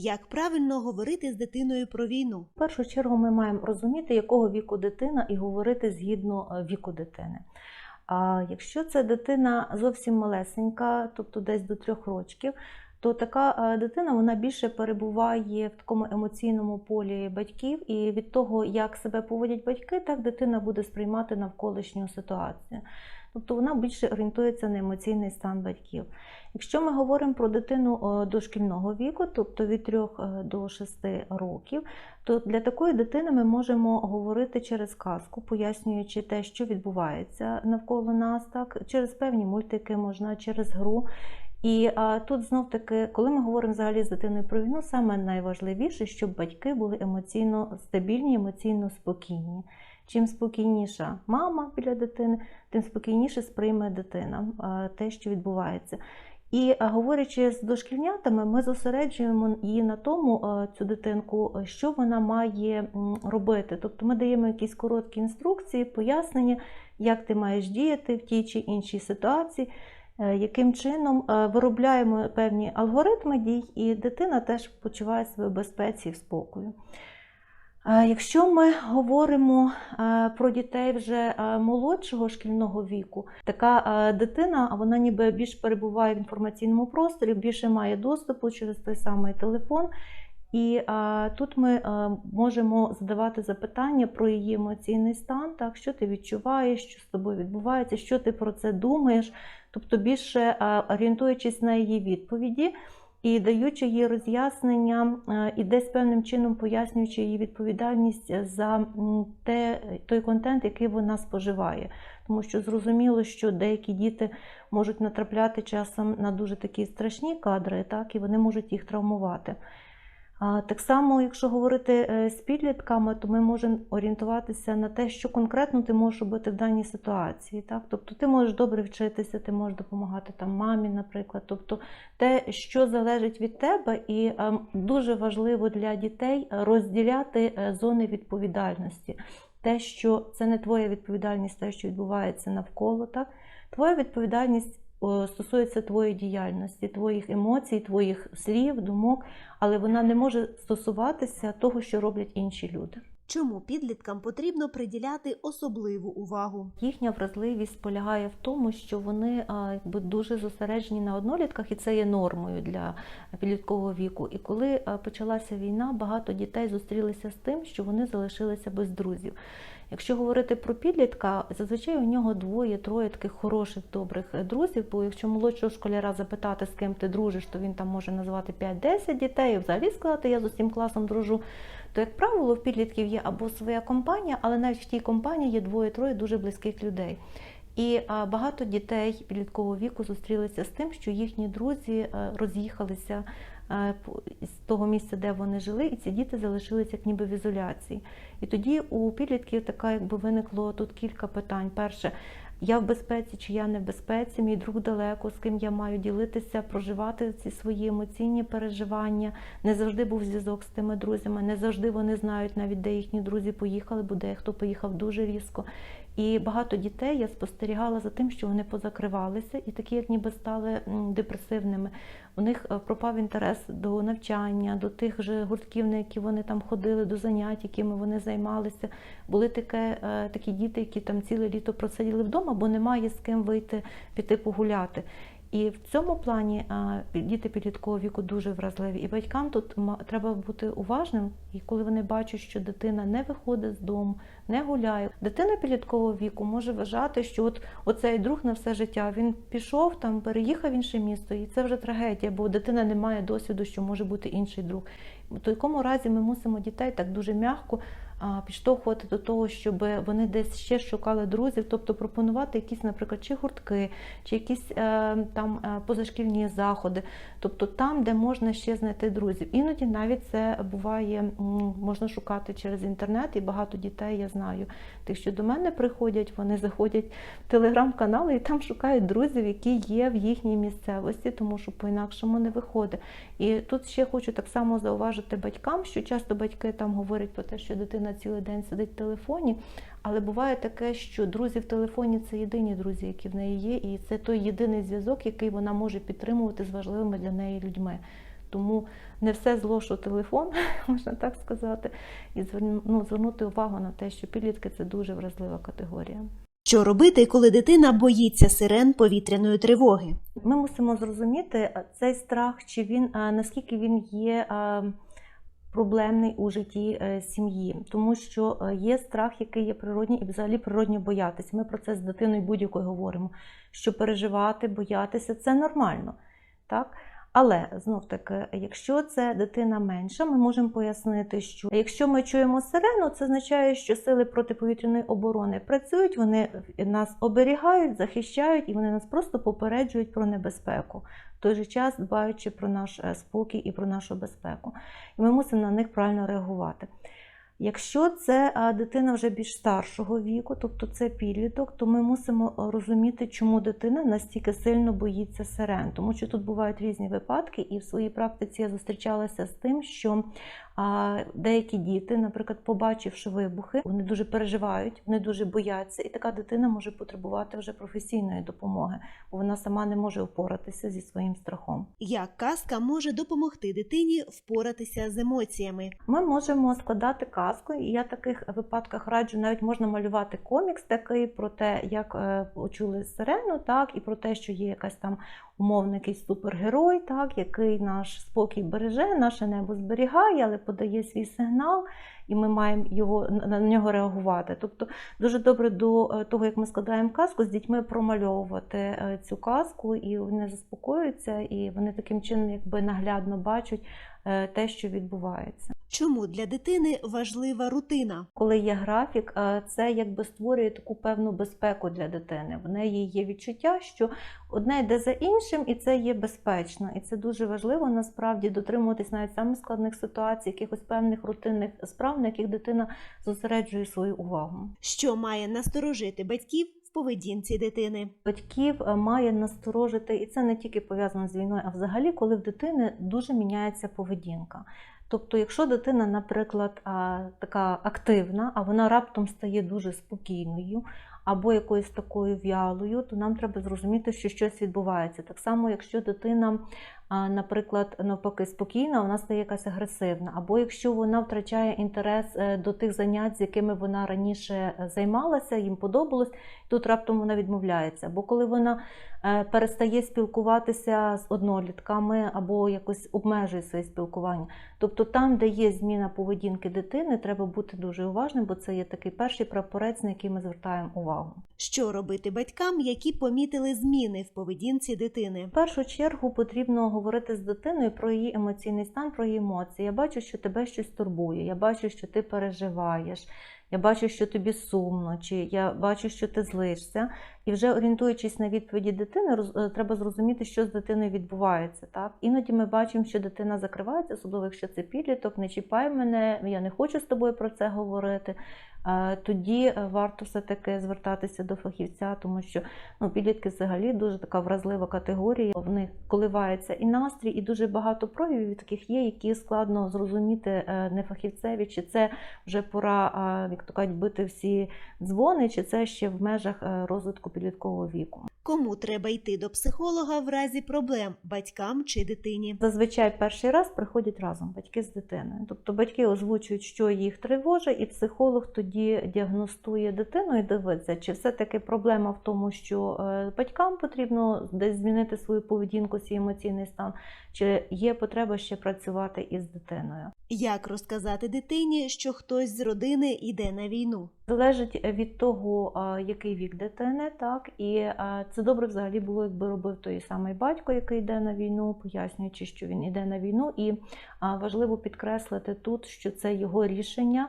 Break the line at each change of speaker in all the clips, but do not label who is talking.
Як правильно говорити з дитиною про війну?
В першу чергу ми маємо розуміти, якого віку дитина, і говорити згідно е, віку дитини. А якщо це дитина зовсім малесенька, тобто десь до трьох років, то така е, дитина вона більше перебуває в такому емоційному полі батьків, і від того, як себе поводять батьки, так дитина буде сприймати навколишню ситуацію. Тобто вона більше орієнтується на емоційний стан батьків. Якщо ми говоримо про дитину е, дошкільного віку, тобто від 3 до 6 років, то для такої дитини ми можемо говорити через казку, пояснюючи те, що відбувається навколо нас, так через певні мультики, можна через гру. І а, тут знов таки, коли ми говоримо взагалі з дитиною про війну, саме найважливіше, щоб батьки були емоційно стабільні, емоційно спокійні. Чим спокійніша мама біля дитини, тим спокійніше сприйме дитина те, що відбувається. І говорячи з дошкільнятами, ми зосереджуємо її на тому, цю дитинку, що вона має робити. Тобто ми даємо якісь короткі інструкції, пояснення, як ти маєш діяти в тій чи іншій ситуації. Е, яким чином е, виробляємо певні алгоритми дій, і дитина теж почуває себе в безпеці і в спокою. Якщо ми говоримо про дітей вже молодшого шкільного віку, така дитина вона ніби більш перебуває в інформаційному просторі, більше має доступу через той самий телефон. І а, тут ми а, можемо задавати запитання про її емоційний стан, так, що ти відчуваєш, що з тобою відбувається, що ти про це думаєш, тобто більше а, орієнтуючись на її відповіді і даючи їй роз'яснення, і десь певним чином пояснюючи її відповідальність за те, той контент, який вона споживає. Тому що зрозуміло, що деякі діти можуть натрапляти часом на дуже такі страшні кадри, так, і вони можуть їх травмувати. Так само, якщо говорити е, з підлітками, то ми можемо орієнтуватися на те, що конкретно ти можеш робити в даній ситуації. Так? Тобто ти можеш добре вчитися, ти можеш допомагати там мамі, наприклад. Тобто те, що залежить від тебе, і е, дуже важливо для дітей розділяти е, зони відповідальності. Те, що це не твоя відповідальність, те, що відбувається навколо, так? твоя відповідальність стосується твоєї діяльності, твоїх емоцій, твоїх слів, думок, але вона не може стосуватися того, що роблять інші люди.
Чому підліткам потрібно приділяти особливу увагу?
Їхня вразливість полягає в тому, що вони якби дуже зосереджені на однолітках, і це є нормою для підліткового віку. І коли почалася війна, багато дітей зустрілися з тим, що вони залишилися без друзів. Якщо говорити про підлітка, зазвичай у нього двоє-троє таких хороших, добрих друзів. Бо якщо молодшого школяра запитати, з ким ти дружиш, то він там може назвати 5-10 дітей, і взагалі сказати, я з усім класом дружу. То, як правило, в підлітків є або своя компанія, але навіть в тій компанії є двоє-троє дуже близьких людей. І багато дітей підліткового віку зустрілися з тим, що їхні друзі роз'їхалися а, по- з того місця, де вони жили, і ці діти залишилися як ніби в ізоляції. І тоді у підлітків така, якби виникло тут кілька питань. Перше, я в безпеці чи я не в безпеці, мій друг далеко, з ким я маю ділитися, проживати ці свої емоційні переживання. Не завжди був зв'язок з тими друзями, не завжди вони знають навіть, де їхні друзі поїхали, бо дехто поїхав дуже різко. І багато дітей я спостерігала за тим, що вони позакривалися і такі, як ніби стали депресивними. У них е, пропав інтерес до навчання, до тих же гуртків, на які вони там ходили, до занять, якими вони займалися. Були таке, е, такі діти, які там ціле літо просиділи вдома, бо немає з ким вийти піти погуляти. І в цьому плані діти підліткового віку дуже вразливі. І батькам тут треба бути уважним, і коли вони бачать, що дитина не виходить з дому, не гуляє. Дитина підліткового віку може вважати, що от оцей друг на все життя він пішов там, переїхав в інше місто, і це вже трагедія, бо дитина не має досвіду, що може бути інший друг. В такому разі ми мусимо дітей так дуже м'яко підштовхувати до того, щоб вони десь ще шукали друзів, тобто пропонувати якісь, наприклад, чи гуртки, чи якісь е, там е, позашкільні заходи, тобто там, де можна ще знайти друзів. Іноді навіть це буває, можна шукати через інтернет, і багато дітей я знаю. Тих, що до мене приходять, вони заходять в телеграм-канали і там шукають друзів, які є в їхній місцевості, тому що по-інакшому не виходить. І тут ще хочу так само зауважити батькам, що часто батьки там говорять про те, що дитина цілий день сидить в телефоні. Але буває таке, що друзі в телефоні це єдині друзі, які в неї є, і це той єдиний зв'язок, який вона може підтримувати з важливими для неї людьми. Тому не все зло, що телефон, можна так сказати, і ну, звернути увагу на те, що підлітки це дуже вразлива категорія.
Що робити, коли дитина боїться сирен повітряної тривоги?
Ми мусимо зрозуміти а, цей страх, чи він а, наскільки він є а, проблемний у житті е, сім'ї, тому що е, є страх, який є природній, і взагалі природньо боятися. Ми про це з дитиною будь-якою говоримо. Що переживати, боятися це нормально. Так? Але знов таки, якщо це дитина менша, ми можемо пояснити, що якщо ми чуємо сирену, це означає, що сили протиповітряної оборони працюють, вони нас оберігають, захищають і вони нас просто попереджують про небезпеку, в той же час дбаючи про наш е, спокій і про нашу безпеку. І ми мусимо на них правильно реагувати. Якщо це дитина вже більш старшого віку, тобто це підліток, то ми мусимо розуміти, чому дитина настільки сильно боїться сирен. Тому що тут бувають різні випадки, і в своїй практиці я зустрічалася з тим, що деякі діти, наприклад, побачивши вибухи, вони дуже переживають, вони дуже бояться, і така дитина може потребувати вже професійної допомоги, бо вона сама не може впоратися зі своїм страхом.
Як казка може допомогти дитині впоратися з емоціями?
Ми можемо складати казку, і я в таких випадках раджу, навіть можна малювати комікс такий про те, як е, почули сирену, так, і про те, що є якась там умовний якийсь супергерой, так, який наш спокій береже, наше небо зберігає, але подає свій сигнал, і ми маємо його на нього реагувати. Тобто дуже добре до е, того, як ми складаємо казку, з дітьми промальовувати е, цю казку, і вони заспокоюються, і вони таким чином якби наглядно бачать те, що відбувається.
Чому для дитини важлива рутина?
Коли є графік, е, це якби створює таку певну безпеку для дитини. В неї є відчуття, що одне йде за іншим, і це є безпечно. І це дуже важливо насправді дотримуватись навіть самих складних ситуацій, якихось певних рутинних справ, на яких дитина зосереджує свою увагу.
Що має насторожити батьків в поведінці дитини?
Батьків е, має насторожити, і це не тільки пов'язано з війною, а взагалі, коли в дитини дуже міняється поведінка. Тобто, якщо дитина, наприклад, така активна, а вона раптом стає дуже спокійною або якоюсь такою в'ялою, то нам треба зрозуміти, що щось відбувається. Так само, якщо дитина, наприклад, навпаки, спокійна, вона стає якась агресивна, або якщо вона втрачає інтерес е, до тих занять, з якими вона раніше е, займалася, їм подобалось, тут раптом вона відмовляється. Або коли вона е, перестає спілкуватися з однолітками або якось обмежує своє спілкування. Тобто там, де є зміна поведінки дитини, треба бути дуже уважним, бо це є такий перший прапорець, на який ми звертаємо увагу.
Що робити батькам, які помітили зміни в поведінці дитини?
В першу чергу потрібно говорити з дитиною про її емоційний стан, про її емоції. Я бачу, що тебе щось турбує, я бачу, що ти переживаєш. Я бачу, що тобі сумно, чи я бачу, що ти злишся, і вже орієнтуючись на відповіді дитини, е, треба зрозуміти, що з дитиною відбувається. Так? Іноді ми бачимо, що дитина закривається, особливо якщо це підліток, не чіпай мене, я не хочу з тобою про це говорити. Тоді е, варто все-таки звертатися до фахівця, тому що ну, підлітки взагалі дуже така вразлива категорія. В них коливається і настрій, і дуже багато проявів таких є, які складно зрозуміти е, не фахівцеві, чи це вже пора, як то кажуть, бити всі дзвони, чи це ще в межах е, розвитку підліткового віку.
Кому треба йти до психолога в разі проблем батькам чи дитині?
Зазвичай перший раз приходять разом батьки з дитиною. Тобто батьки озвучують, що їх тривожить, і психолог тоді діагностує дитину і дивиться, чи все-таки проблема в тому, що е, батькам потрібно десь змінити свою поведінку, свій емоційний стан, чи є потреба ще працювати із дитиною.
Як розказати дитині, що хтось з родини йде на війну?
Залежить від того, який вік дитини, так і це добре взагалі було, якби робив той самий батько, який йде на війну, пояснюючи, що він йде на війну, і важливо підкреслити тут, що це його рішення,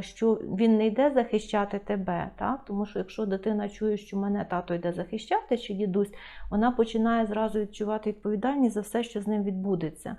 що він не йде захищати тебе, так тому що якщо дитина чує, що мене тато йде захищати чи дідусь, вона починає зразу відчувати відповідальність за все, що з ним відбудеться.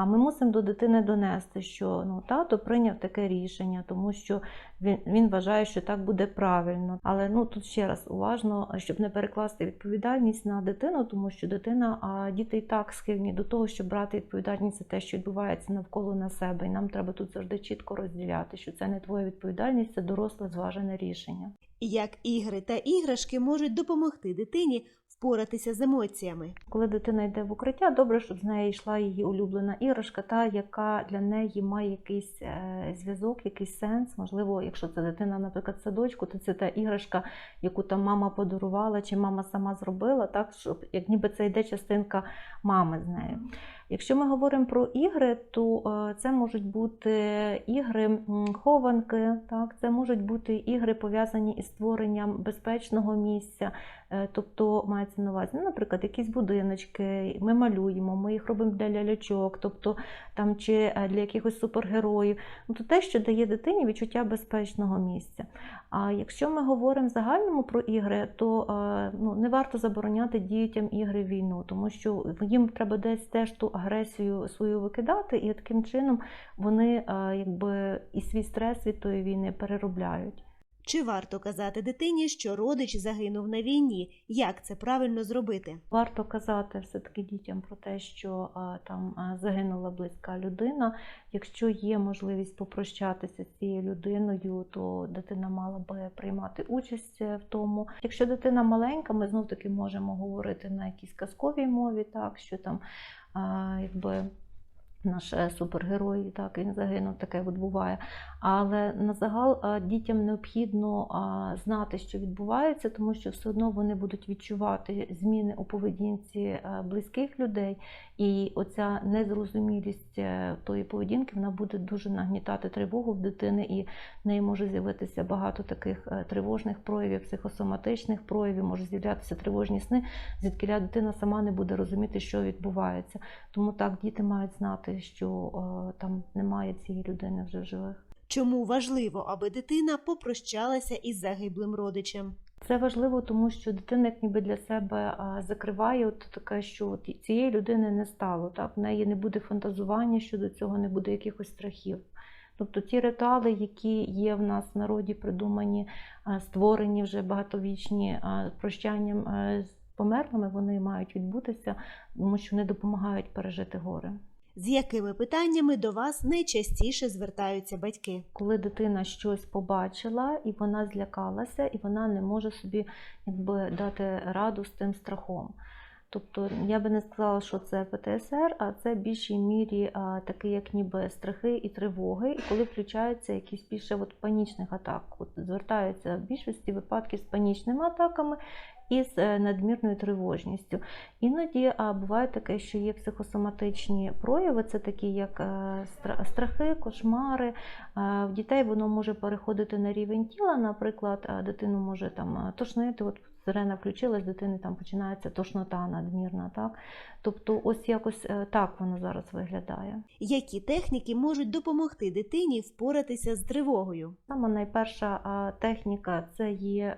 А ми мусимо до дитини донести, що ну тато прийняв таке рішення, тому що він, він вважає, що так буде правильно. Але ну тут ще раз уважно, щоб не перекласти відповідальність на дитину, тому що дитина, а діти і так схильні до того, щоб брати відповідальність за те, що відбувається навколо на себе. І нам треба тут завжди чітко розділяти, що це не твоя відповідальність, це доросле зважене рішення.
Як ігри та іграшки можуть допомогти дитині впоратися з емоціями?
Коли дитина йде в укриття, добре, щоб з нею йшла її улюблена іграшка, та яка для неї має якийсь е, зв'язок, якийсь сенс. Можливо, якщо це дитина, наприклад, садочку, то це та іграшка, яку там мама подарувала чи мама сама зробила, так щоб як ніби це йде частинка мами з нею. Якщо ми говоримо про ігри, то е, це можуть бути ігри хованки, так, це можуть бути ігри пов'язані із створенням безпечного місця. Е, Тобто мається на увазі, ну, наприклад, якісь будиночки, ми малюємо, ми їх робимо для лялячок, тобто там чи е, для якихось супергероїв. Ну, то те, що дає дитині відчуття безпечного місця. А якщо ми говоримо загальному про ігри, то ну, не варто забороняти дітям ігри війну, тому що їм треба десь теж ту агресію свою викидати, і таким чином вони е, якби і свій стрес від тої війни переробляють.
Чи варто казати дитині, що родич загинув на війні? Як це правильно зробити?
Варто казати все-таки дітям про те, що там загинула близька людина. Якщо є можливість попрощатися з цією людиною, то дитина мала би приймати участь е, в тому. Якщо дитина маленька, ми знов таки можемо говорити на якійсь казковій мові, так що там якби. Наш е, супергерой, так він загинув, таке от буває. Але на загал дітям необхідно знати, що відбувається, тому що все одно вони будуть відчувати зміни у поведінці е, близьких людей, і оця незрозумілість е, тої поведінки вона буде дуже нагнітати тривогу в дитини, і в неї може з'явитися багато таких е, тривожних проявів, психосоматичних проявів, може з'являтися тривожні сни, звідки дитина сама не буде розуміти, що відбувається. Тому так діти мають знати, що е, там немає цієї людини вже в живих.
Чому важливо, аби дитина попрощалася із загиблим родичем?
Це важливо, тому що дитина як ніби для себе закриває от таке, що от цієї людини не стало. Так? В неї не буде фантазування щодо цього, не буде якихось страхів. Тобто ті ритуали, які є в нас в народі, придумані, створені вже багатовічні прощанням з померлими, вони мають відбутися, тому що вони допомагають пережити горе.
З якими питаннями до вас найчастіше звертаються батьки?
коли дитина щось побачила і вона злякалася, і вона не може собі якби, дати раду з тим страхом. Тобто я би не сказала, що це ПТСР, а це в більшій мірі а, такі, як ніби страхи і тривоги, і коли включаються якісь більше от, панічних атак. От, звертаються в більшості випадків з панічними атаками і з е, надмірною тривожністю. Іноді буває таке, що є психосоматичні прояви, це такі як е, страхи, кошмари. Е, В дітей воно може переходити на рівень тіла. Наприклад, дитину може там тошнити. От сирена включилась, дитини там починається тошнота надмірна. Так? Тобто, ось якось е, так воно зараз виглядає.
Які техніки можуть допомогти дитині впоратися з тривогою?
Саме найперша техніка це є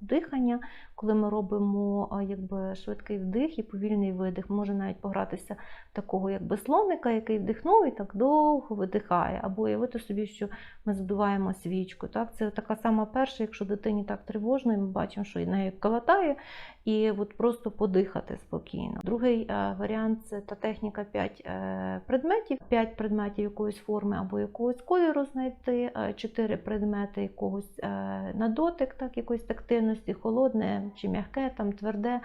дихання, коли ми робимо якби, швидкий вдих і повільний видих. Може навіть погратися такого якби слоника, який вдихнув і так довго видихає. Або уявити собі, що ми задуваємо свічку. Так? Це така сама перша, якщо дитині так тривожно, і ми бачимо, що і нею калатає, і от просто подихати спокійно. Другий е, варіант це та техніка 5 е, предметів, 5 предметів якоїсь форми або якогось кольору знайти, 4 предмети якогось е, на дотик, так, якоїсь тактильності, холодне чи м'яке, там тверде.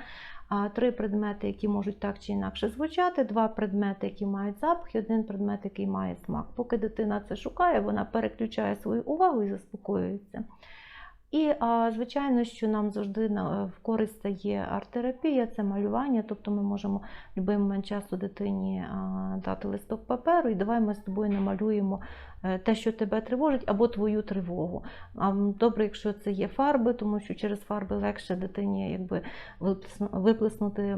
Три предмети, які можуть так чи інакше звучати, два предмети, які мають запах, і один предмет, який має смак. Поки дитина це шукає, вона переключає свою увагу і заспокоюється. І, звичайно, що нам завжди в користь стає арт-терапія, це малювання, тобто ми можемо в будь-який момент часу дитині дати листок паперу, і давай ми з тобою намалюємо е, те, що тебе тривожить, або твою тривогу. Добре, якщо це є фарби, тому що через фарби легше дитині якби виплеснути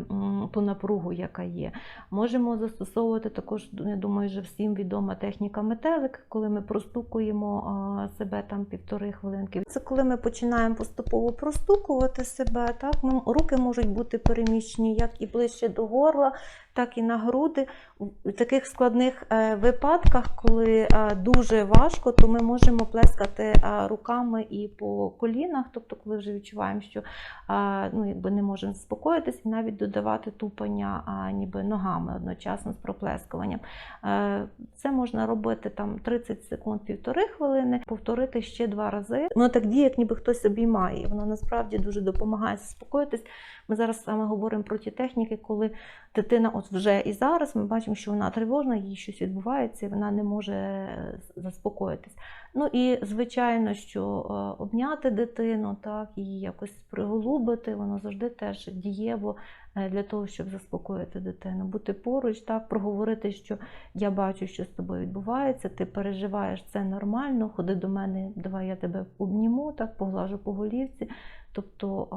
ту напругу, яка є. Можемо застосовувати також, я думаю, вже всім відома техніка метелик, коли ми простукуємо себе там півтори хвилинки. Це коли ми починаємо поступово простукувати себе. Так? Руки можуть бути переміщені як і ближче до горла, так і на груди. У таких складних е, випадках, коли е, дуже важко, то ми можемо плескати е, руками і по колінах, тобто, коли вже відчуваємо, що ну, якби не можемо заспокоїтись, і навіть додавати тупання ніби ногами одночасно з проплескуванням. Це можна робити там 30 секунд, півтори хвилини, повторити ще два рази. Воно так діє, як ніби хтось обіймає. Воно насправді дуже допомагає заспокоїтись. Ми зараз саме говоримо про ті техніки, коли дитина от вже і зараз ми бачимо, що вона тривожна, їй щось відбувається, і вона не може е, заспокоїтись. Ну і звичайно, що е, обняти дитину, так, її якось приголубити, воно завжди теж дієво е, для того, щоб заспокоїти дитину. Бути поруч, так, проговорити, що я бачу, що з тобою відбувається, ти переживаєш це нормально, ходи до мене, давай я тебе обніму, так, поглажу по голівці. Тобто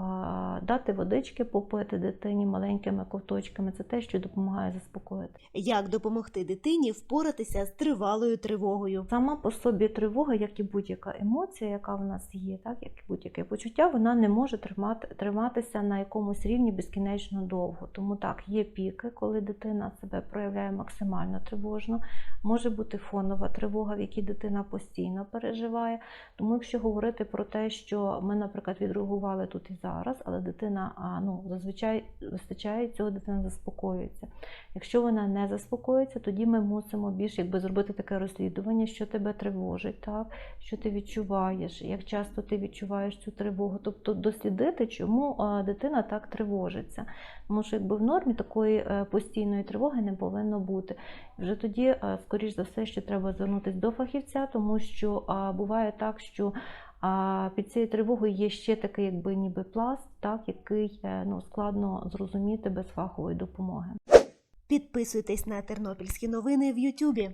дати водички попити дитині маленькими ковточками це те, що допомагає заспокоїти.
Як допомогти дитині впоратися з тривалою тривогою?
Сама по собі тривога, як і будь-яка емоція, яка в нас є, так як і будь-яке почуття, вона не може тримати, триматися на якомусь рівні безкінечно довго. Тому так, є піки, коли дитина себе проявляє максимально тривожно. Може бути фонова тривога, в якій дитина постійно переживає. Тому, якщо говорити про те, що ми, наприклад, відреагували тут і зараз, але дитина ну, зазвичай вистачає цього, дитина заспокоюється. Якщо вона не заспокоїться, тоді ми мусимо більш якби зробити таке розслідування, що тебе тривожить, так? що ти відчуваєш, як часто ти відчуваєш цю тривогу. Тобто дослідити, чому дитина так тривожиться. Тому що якби в нормі такої е, постійної тривоги не повинно бути. Вже тоді, е, скоріш за все, що треба звернутися до фахівця, тому що буває так, що а під цією тривогою є ще такий, якби ніби пласт, так, який е, ну, складно зрозуміти без фахової допомоги.
Підписуйтесь на тернопільські новини в Ютубі.